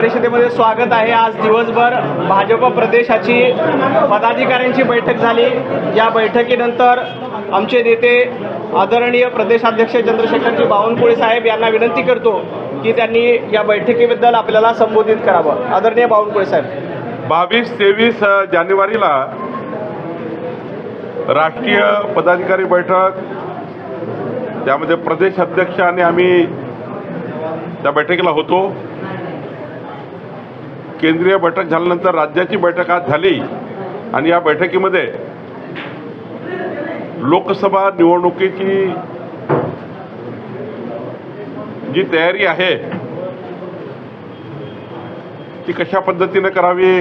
परिषदेमध्ये स्वागत आहे. आज दिवसभर भाजप प्रदेशाची पदाधिकाऱ्यांची बैठक झाली. या बैठकीनंतर आमचे नेते आदरणीय प्रदेशाध्यक्ष चंद्रशेखरजी बावनकुळे साहेब यांना विनंती करतो की त्यांनी या बैठकीबद्दल आपल्याला संबोधित करावं. आदरणीय बावनकुळे साहेब. बावीस तेवीस जानेवारीला राष्ट्रीय पदाधिकारी बैठक त्यामध्ये प्रदेश अध्यक्ष आणि आम्ही त्या बैठकीला होतो. केंद्रीय बैठक झाल्यानंतर राज्याची बैठक आज झाली. आणि या बैठकीमध्ये लोकसभा निवडणुकीची जी तयारी आहे ती कशा पद्धतीनं करावी?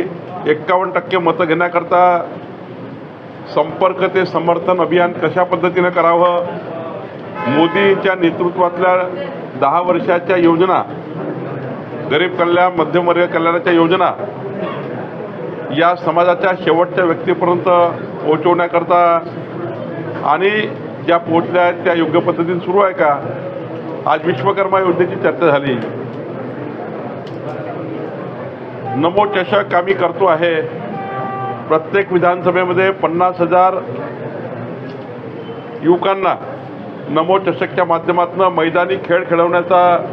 एक्कावन्न टक्के मतं घेण्याकरता संपर्क ते समर्थन अभियान कशा पद्धतीनं करावं? मोदींच्या नेतृत्वातल्या दहा वर्षाच्या योजना गरीब कल्याण मध्यमवर्गीय कल्याणाच्या योजना या समाजाच्या शेवटच्या व्यक्तीपर्यंत पोहोचवण्याकरता आणि ज्या पोहोचल्या आहेत त्या योग्य पद्धतीने सुरू आहे का? आज विश्वकर्मा योजनेची चर्चा झाली. नमो चषक आम्ही करतो आहे. प्रत्येक विधानसभेमध्ये पन्नास हजार युवकांना नमो चषकच्या माध्यमातून मैदानी खेळ खेळवण्याचा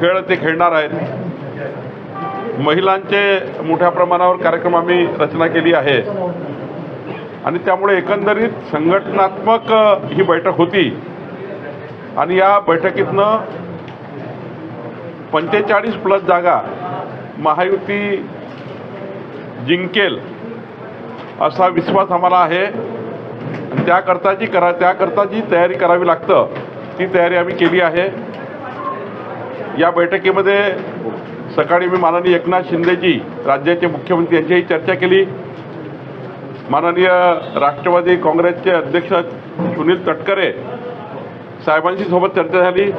खेळ ते खेळणार आहेत. महिलांचे मोठ्या प्रमाणावर कार्यक्रम आम्ही रचना केली आहे. आणि त्यामुळे एकंदरीत संघटनात्मक ही बैठक होती. आणि या बैठकीतनं पंचेचाळीस प्लस जागा महायुती जिंकेल असा विश्वास आम्हाला आहे. आणि त्याकरता जी करा त्याकरता जी तयारी करावी लागतं ती तयारी आम्ही केली आहे. या बैठकीमध्ये सकाळी मी माननीय एकनाथ शिंदेजी राज्याचे मुख्यमंत्री यांच्याही चर्चा केली. माननीय राष्ट्रवादी काँग्रेसचे अध्यक्ष सुनील तटकरे साहेबांशी सोबत चर्चा झाली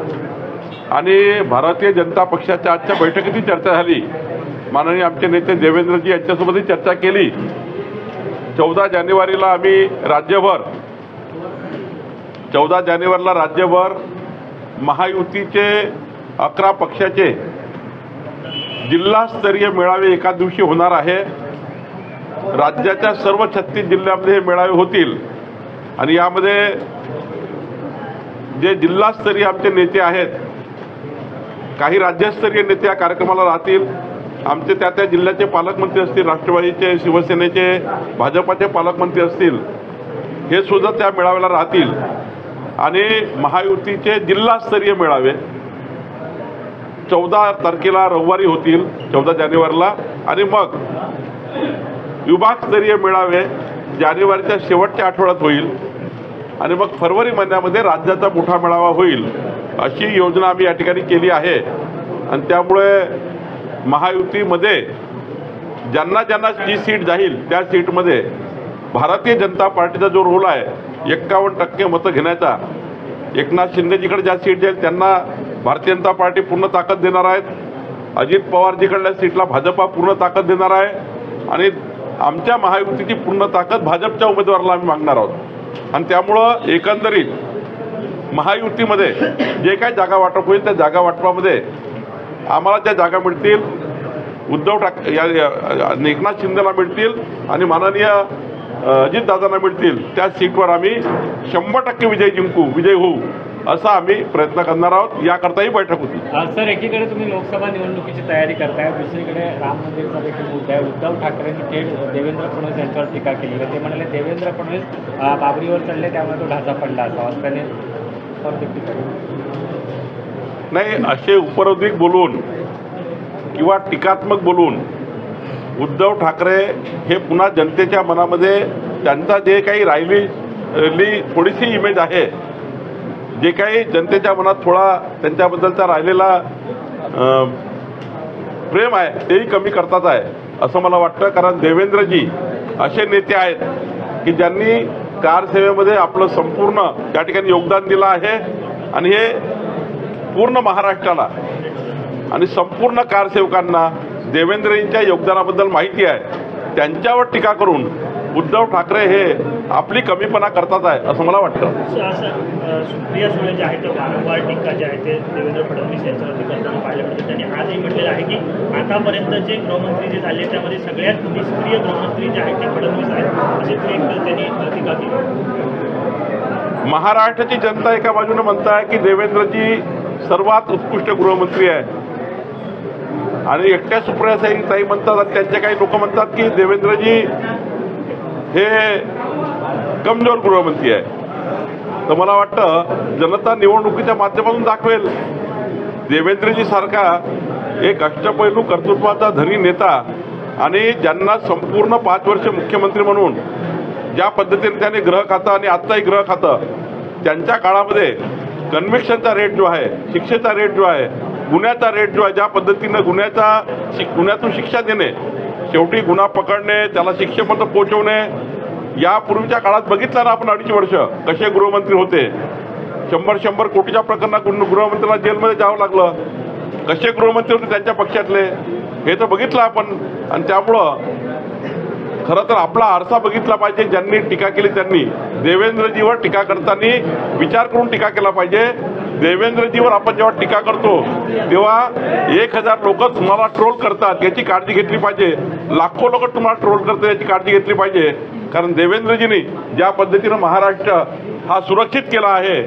आणि भारतीय जनता पक्षाच्या आजच्या बैठकीतही चर्चा झाली. माननीय आमचे नेते देवेंद्रजी यांच्यासोबतही चर्चा केली. चौदा जानेवारीला आम्ही राज्यभर चौदा जानेवारीला राज्यभर महायुतीचे अकरा पक्षाचे जिल्हास्तरीय मेळावे एका दिवशी होणार आहे. राज्याच्या सर्व छत्तीस जिल्ह्यामध्ये हे मेळावे होतील. आणि यामध्ये जे जिल्हास्तरीय आमचे नेते आहेत काही राज्यस्तरीय नेते या कार्यक्रमाला राहतील. आमचे त्या त्या जिल्ह्याचे पालकमंत्री असतील राष्ट्रवादीचे शिवसेनेचे भाजपाचे पालकमंत्री असतील हे सुद्धा त्या मेळाव्याला राहतील. आणि महायुतीचे जिल्हास्तरीय मेळावे चौदा तारखेला रविवारी होतील चौदा जानेवारीला. आणि मग विभागस्तरीय मेळावे जानेवारीच्या शेवटच्या आठवड्यात होईल. आणि मग फरवरी महिन्यामध्ये राज्याचा मोठा मेळावा होईल अशी योजना आम्ही या ठिकाणी केली आहे. आणि त्यामुळे महायुतीमध्ये ज्यांना ज्यांना जी सीट जाईल त्या सीटमध्ये भारतीय जनता पार्टीचा जो रोल आहे एक्कावन्न टक्के मतं घेण्याचा एकनाथ शिंदेजीकडे ज्या सीट जाईल त्यांना भारतीय जनता पार्टी पूर्ण ताकद देणार आहेत. अजित पवारजीकडल्या सीटला भाजपा पूर्ण ताकद देणार आहे. आणि आमच्या महायुतीची पूर्ण ताकद भाजपच्या उमेदवाराला आम्ही मागणार आहोत. आणि त्यामुळं एकंदरीत महायुतीमध्ये जे काही जागा वाटप होईल त्या जागा वाटपामध्ये आम्हाला ज्या जागा मिळतील उद्धव ठाक या या- एकनाथ शिंदेला मिळतील आणि माननीय अजितदादांना मिळतील त्या सीटवर आम्ही शंभर टक्के विजय जिंकू विजय होऊ. असा आम्ही प्रयत्न करणार आहोत. याकरताही बैठक होती. सर एकीकडे तुम्ही लोकसभा निवडणुकीची तयारी करताय दुसरीकडे राम मंदिरचा देखील मुद्दा आहे. उद्धव ठाकरेंनी थेट देवेंद्र फडणवीस यांच्यावर टीका केली ते म्हणाले देवेंद्र फडणवीस बाबरीवर चढले त्यामुळे तो ढाचा पडला असं त्याने. नाही असे उपरोधिक बोलून किंवा टीकात्मक बोलून उद्धव ठाकरे हे पुन्हा जनतेच्या मनामध्ये त्यांचा जे काही राहिलेली थोडीशी इमेज आहे जे काही जनतेच्या मनात थोडा त्यांच्याबद्दलचा राहिलेला प्रेम आहे तेही कमी करतात आहे असं मला वाटतं. कारण देवेंद्रजी असे नेते आहेत की ज्यांनी कारसेवेमध्ये आपलं संपूर्ण त्या ठिकाणी योगदान दिलं आहे. आणि हे पूर्ण महाराष्ट्राला आणि संपूर्ण कारसेवकांना देवेंद्रजींच्या योगदानाबद्दल माहिती आहे. त्यांच्यावर टीका करून उद्धव ठाकरे हे आपली कमीपणा करतात आहे असं मला वाटतं. सुप्रिया सुळे जे आहेत ते वारंवार टीका जे आहे ते देवेंद्र फडणवीस यांच्यावरती करताना पाहायला मिळतं त्यांनी आजही म्हटलेलं आहे की आतापर्यंत जे गृहमंत्री जे झाले त्यामध्ये सगळ्यात निष्क्रिय गृहमंत्री जे आहेत ते फडणवीस आहेत. अशी त्यांनी टीका केली. महाराष्ट्राची जनता एका बाजूने म्हणताय की देवेंद्रजी सर्वात उत्कृष्ट गृहमंत्री आहे. आणि एकट्या सुप्रियाताई ताई म्हणतात आणि त्यांचे काही लोक म्हणतात की देवेंद्रजी हे कमजोर गृहमंत्री आहे. तर मला वाटतं जनता निवडणुकीच्या माध्यमातून दाखवेल. देवेंद्रजी सारखा एक अष्टपैलू कर्तृत्वाचा धनी नेता आणि ज्यांना संपूर्ण पाच वर्ष मुख्यमंत्री म्हणून ज्या पद्धतीने त्याने ग्रह खातं आणि आत्ताही ग्रह खातं त्यांच्या काळामध्ये कन्व्हिक्शनचा रेट जो आहे शिक्षेचा रेट जो आहे गुन्ह्याचा रेट जो आहे ज्या पद्धतीनं गुन्ह्याचा शिक गुन्ह्यातून शिक्षा देणे शेवटी गुन्हा पकडणे त्याला शिक्षेपर्यंत पोहोचवणे यापूर्वीच्या काळात बघितलं ना आपण अडीच वर्ष कसे गृहमंत्री होते. शंभर शंभर कोटीच्या प्रकरणात गृहमंत्र्यांना जेलमध्ये जावं लागलं. कसे गृहमंत्री होते त्यांच्या पक्षातले हे तर बघितलं आपण. आणि त्यामुळं खरं तर आपला आरसा बघितला पाहिजे ज्यांनी टीका केली त्यांनी. देवेंद्रजीवर टीका करताना विचार करून टीका केला पाहिजे. देवेंद्रजीवर आपण जेव्हा टीका करतो तेव्हा एक हजार लोक तुम्हाला ट्रोल करतात याची काळजी घेतली पाहिजे. लाखो लोक तुम्हाला ट्रोल करतात याची काळजी घेतली पाहिजे. कारण देवेंद्रजींनी ज्या पद्धतीनं महाराष्ट्र हा सुरक्षित केला आहे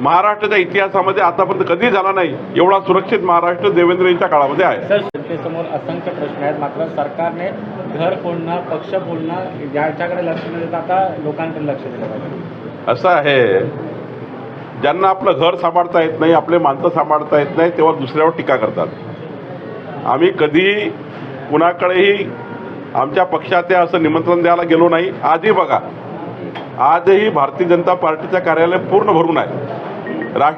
महाराष्ट्राच्या इतिहासामध्ये आतापर्यंत कधी झाला नाही एवढा सुरक्षित महाराष्ट्र देवेंद्रजींच्या काळामध्ये आहे. जनतेसमोर असंख्य प्रश्न आहेत. मात्र सरकारने घर फोडणं पक्ष फोडणं ज्याच्याकडे लक्ष न देता आता लोकांकडे लक्ष दिलं पाहिजे. असं आहे. ज्यांना आपलं घर सांभाळता येत नाही आपले माणसं सांभाळता येत नाही तेव्हा दुसऱ्यावर टीका करतात. आम्ही कधी कुणाकडेही आमच्या पक्षात या असं निमंत्रण द्यायला गेलो नाही. आजही बघा आजही भारतीय जनता पार्टीचं कार्यालय पूर्ण भरून आहे. रा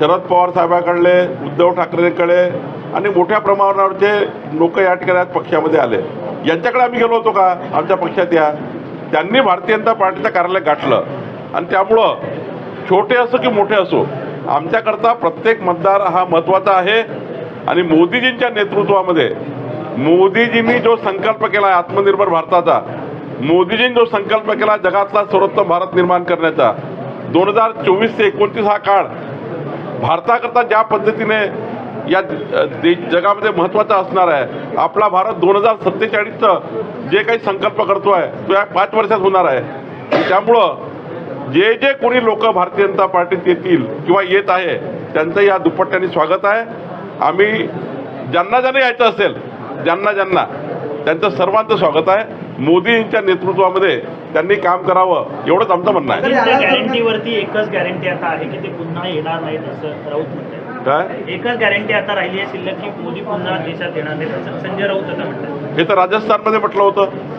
शरद पवार साहेबाकडले उद्धव ठाकरेंकडे आणि मोठ्या प्रमाणावरचे लोक या ठिकाणी पक्षामध्ये आले. यांच्याकडे आम्ही गेलो होतो का? आमच्या पक्षात या. त्यांनी भारतीय जनता पार्टीचं कार्यालय गाठलं. आणि त्यामुळं छोटे असो की मोठे असो आमच्याकरता प्रत्येक मतदार हा महत्त्वाचा आहे. आणि मोदीजींच्या नेतृत्वामध्ये मोदीजींनी जो संकल्प केला आहे आत्मनिर्भर भारताचा मोदीजींनी जो संकल्प केला जगातला सर्वोत्तम भारत निर्माण करण्याचा दोन हजार चोवीस ते एकोणतीस हा काळ भारताकरता ज्या पद्धतीने या देश जगामध्ये महत्त्वाचा असणार आहे आपला भारत दोन हजार सत्तेचाळीसचं जे काही संकल्प करतो आहे तो या पाच वर्षात होणार आहे. त्यामुळं जे जे कोणी लोक भारतीय जनता पार्टीत येतील किंवा येत आहे त्यांचं या दुपट्ट्याने स्वागत आहे. आम्ही ज्यांना ज्यांना यायचं असेल ज्यांना ज्यांना त्यांचं सर्वांचं स्वागत आहे. मोदींच्या नेतृत्वामध्ये त्यांनी काम करावं एवढंच आमचं म्हणणं आहे. गॅरंटीवरती एकच गॅरंटी आता आहे की ते पुन्हा येणार नाहीत असं राऊत म्हणतात. काय? एकच गॅरंटी आता राहिली आहे शिल्लक की मोदी पुन्हा देशात येणार नाहीत असं संजय राऊत आता म्हणतात. हे तर राजस्थानमध्ये म्हटलं होतं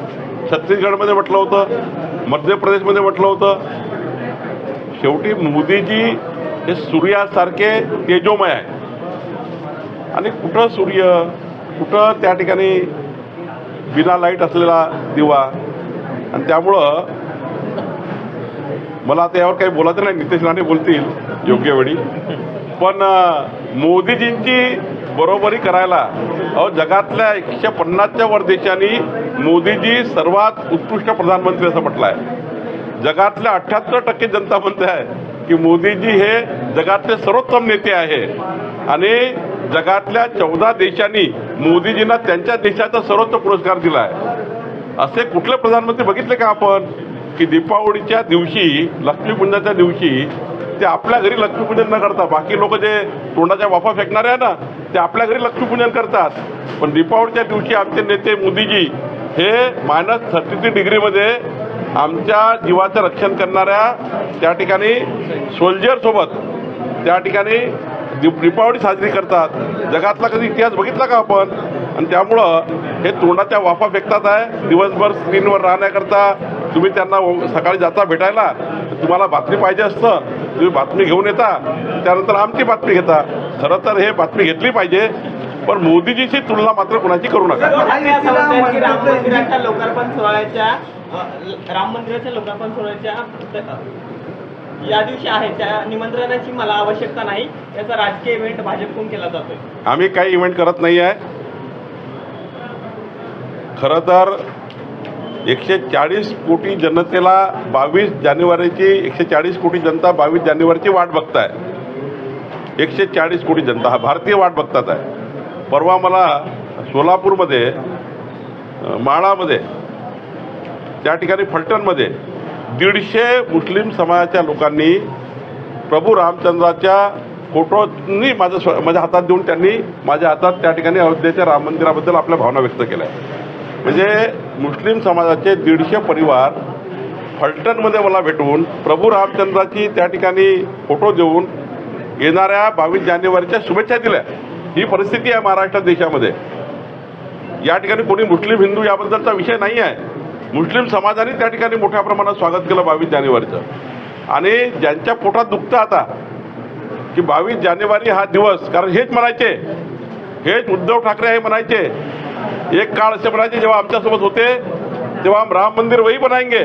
छत्तीसगडमध्ये म्हटलं होतं मध्य प्रदेशमध्ये म्हटलं होतं. शेवटी मोदीजी हे सूर्यासारखे तेजोमय आहे आणि कुठं सूर्य कुठं त्या ठिकाणी बिना लाइट असलेला दिवा? आणि त्यामुळं मला आता यावर काही बोलायचं नाही नितेश राणे बोलतील योग्य वेळी. पण मोदीजींची बरोबरी करायला अहो जगातल्या एकशे पन्नासच्या वर देशांनी मोदीजी सर्वात उत्कृष्ट प्रधानमंत्री असं म्हटलं आहे जगातल्या अठ्ठ्याहत्तर टक्के जनता म्हणते आहे की मोदीजी हे जगातले सर्वोत्तम नेते आहे. आणि जगातल्या चौदा देशांनी मोदीजींना त्यांच्या देशाचा सर्वोच्च पुरस्कार दिला आहे. असे कुठले प्रधानमंत्री बघितले का आपण? की दीपावलीच्या दिवशी लक्ष्मीपूजनाच्या दिवशी ते आपल्या घरी लक्ष्मीपूजन न करता बाकी लोक जे तोंडाच्या वाफा फेकणारे आहे ना ते आपल्या घरी लक्ष्मीपूजन करतात. पण दीपावलीच्या दिवशी आमचे नेते मोदीजी हे मायनस थर्टी थ्री डिग्रीमध्ये आमच्या जीवाचं रक्षण करणाऱ्या त्या ठिकाणी सोल्जरसोबत त्या ठिकाणी दीप दीपावली साजरी करतात. जगातला कधी इतिहास बघितला का आपण? आणि त्यामुळं हे तोंडाच्या वाफा फेकतात आहे. दिवसभर स्क्रीनवर राहण्याकरता तुम्ही त्यांना सकाळी जाता भेटायला तुम्हाला बातमी पाहिजे असतं. तुम्ही बातमी घेऊन येता त्यानंतर आमची बातमी घेता. खरं तर हे बातमी घेतली पाहिजे. पण मोदीजीची तुलना मात्र कोणाची करू नका. लोकार्पण सोहळ्याच्या राम मंदिराच्या लोकार्पण सोहळ्याच्या या दिवशी आहे त्या निमंत्रणाची मला आवश्यकता नाही. याचा राजकीय इव्हेंट भाजपकडून केला जातोय. आम्ही काही इव्हेंट करत नाही आहे खरं तर एकशे चाळीस कोटी जनतेला बावीस जानेवारीची एकशे चाळीस कोटी जनता बावीस जानेवारीची वाट बघताय. एकशे चाळीस कोटी जनता हा भारतीय वाट बघतात आहे परवा मला सोलापूरमध्ये माळामध्ये त्या ठिकाणी फलटणमध्ये दीडशे मुस्लिम समाजाच्या लोकांनी प्रभू रामचंद्राच्या फोटोनी माझं स्व माझ्या हातात देऊन त्यांनी माझ्या हातात त्या ठिकाणी अयोध्येच्या राम मंदिराबद्दल आपल्या भावना व्यक्त केल्या. म्हणजे मुस्लिम समाजाचे दीडशे परिवार फलटणमध्ये मला भेटून प्रभू रामचंद्राची त्या ठिकाणी फोटो देऊन येणाऱ्या बावीस जानेवारीच्या शुभेच्छा दिल्या. ही परिस्थिती आहे महाराष्ट्र देशामध्ये. या ठिकाणी कोणी मुस्लिम हिंदू याबद्दलचा विषय नाही आहे. मुस्लिम समाजाने त्या ठिकाणी मोठ्या प्रमाणात स्वागत केलं बावीस जानेवारीचं. आणि ज्यांच्या पोटात दुखतं आता की बावीस जानेवारी हा दिवस कारण हेच म्हणायचे हेच उद्धव ठाकरे हे म्हणायचे एक काळ असे म्हणायचे जेव्हा आमच्यासोबत होते तेव्हा हम राम मंदिर वही बनाएंगे.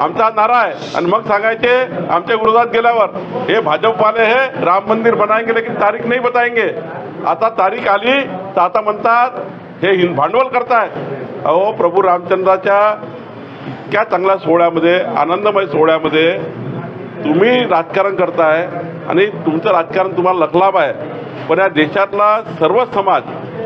आमचा नारा आहे. आणि मग सांगायचे आमच्या विरोधात गेल्यावर हे भाजपवाले हे राम मंदिर बनाएंगे लेकिन तारीख नाही बताएंगे आता तारीख आली तर आता म्हणतात हे हिंद भांडवल करताय अहो प्रभू रामचंद्राच्या इतक्या चांगल्या सोहळ्यामध्ये आनंदमय सोहळ्यामध्ये तुम्ही राजकारण करताय आणि तुमचं राजकारण तुम्हाला लखलाभ आहे. पण या देशातला सर्व समाज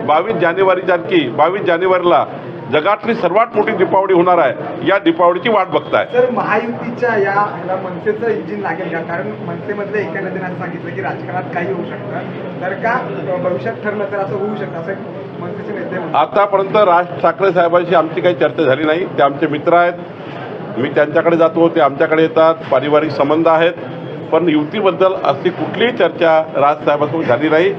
बावीस जानेवारीसारखी बावीस जानेवारीला जगातली सर्वात मोठी दीपावली होणार आहे. या दीपावलीची वाट बघताय. सर महायुतीच्या या मनसेचं इंजिन लागेल का? कारण मनसेमधल्या एका नदीने सांगितलं की राजकारणात काही होऊ शकतं. तर का? भविष्यात ठरलं तर असं होऊ शकतं असं मनसेचे नेते आतापर्यंत राज ठाकरे साहेबांशी आमची काही चर्चा झाली नाही. ते आमचे मित्र आहेत. मी त्यांच्याकडे जातो ते आमच्याकडे येतात. पारिवारिक संबंध आहेत. पण युतीबद्दल अशी कुठलीही चर्चा राजसाहेबांसोबत झाली नाही.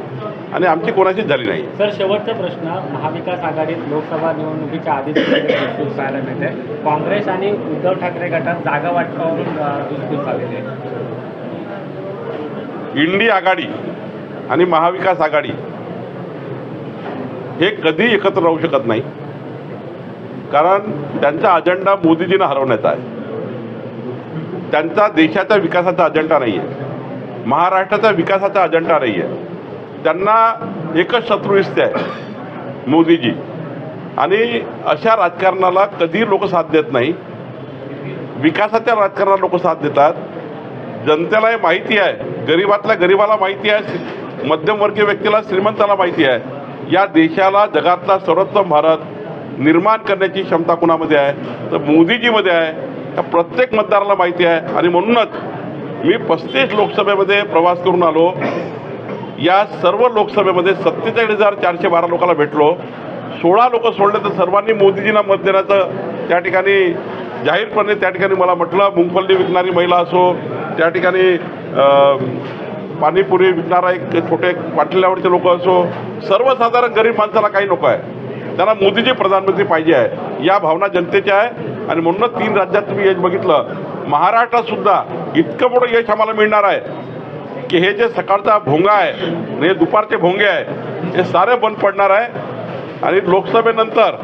आणि आमची कोणाशीच झाली नाही. सर शेवटचा प्रश्न महाविकास आघाडीत लोकसभा निवडणुकीच्या आधीच धुसफूस पाहायला मिळते. काँग्रेस आणि उद्धव ठाकरे गटात जागा वाटपावरून झालेली आहे. इंडी आघाडी आणि महाविकास आघाडी हे कधी एकत्र राहू शकत नाही. कारण त्यांचा अजेंडा मोदीजींना हरवण्याचा आहे. त्यांचा देशाच्या विकासाचा अजेंडा नाही आहे महाराष्ट्राचा विकासाचा अजेंडा नाही आहे त्यांना एकच शत्रू दिसते आहे मोदीजी. आणि अशा राजकारणाला कधी लोक साथ देत नाही. विकासाच्या राजकारणाला लोक साथ देतात. जनतेला हे माहिती आहे. गरीबातल्या गरीबाला माहिती आहे. मध्यमवर्गीय व्यक्तीला श्रीमंताला माहिती आहे. या देशाला जगातला सर्वोत्तम भारत निर्माण करण्याची क्षमता कुणामध्ये आहे? तर मोदीजीमध्ये आहे. या प्रत्येक मतदाराला माहिती आहे. आणि म्हणूनच मी पस्तीस लोकसभेमध्ये प्रवास करून आलो. या सर्व लोकसभेमध्ये सत्तेचाळीस हजार चारशे बारा लोकांना भेटलो. सोळा लोक सोडले तर सर्वांनी मोदीजींना मत देण्याचं त्या ठिकाणी जाहीरपणे त्या ठिकाणी मला म्हटलं मुंगफल्ली विकणारी महिला असो त्या ठिकाणी पाणीपुरी विकणारा एक छोटे पाटल्यावरचे लोक असो सर्वसाधारण गरीब माणसाला काही नको आहे. त्यांना मोदीजी प्रधानमंत्री पाहिजे आहे. या भावना जनतेच्या आहे आणि म्हणूनच तीन राज्यात तुम्ही यश बघितलं. महाराष्ट्रात सुद्धा इतकं मोठं यश आम्हाला मिळणार आहे. की हे जे सकाळचा भोंगा आहे आणि हे दुपारचे भोंगे आहे हे सारे बंद पडणार आहे आणि लोकसभेनंतर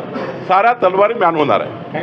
साऱ्या तलवारी म्यान होणार आहे.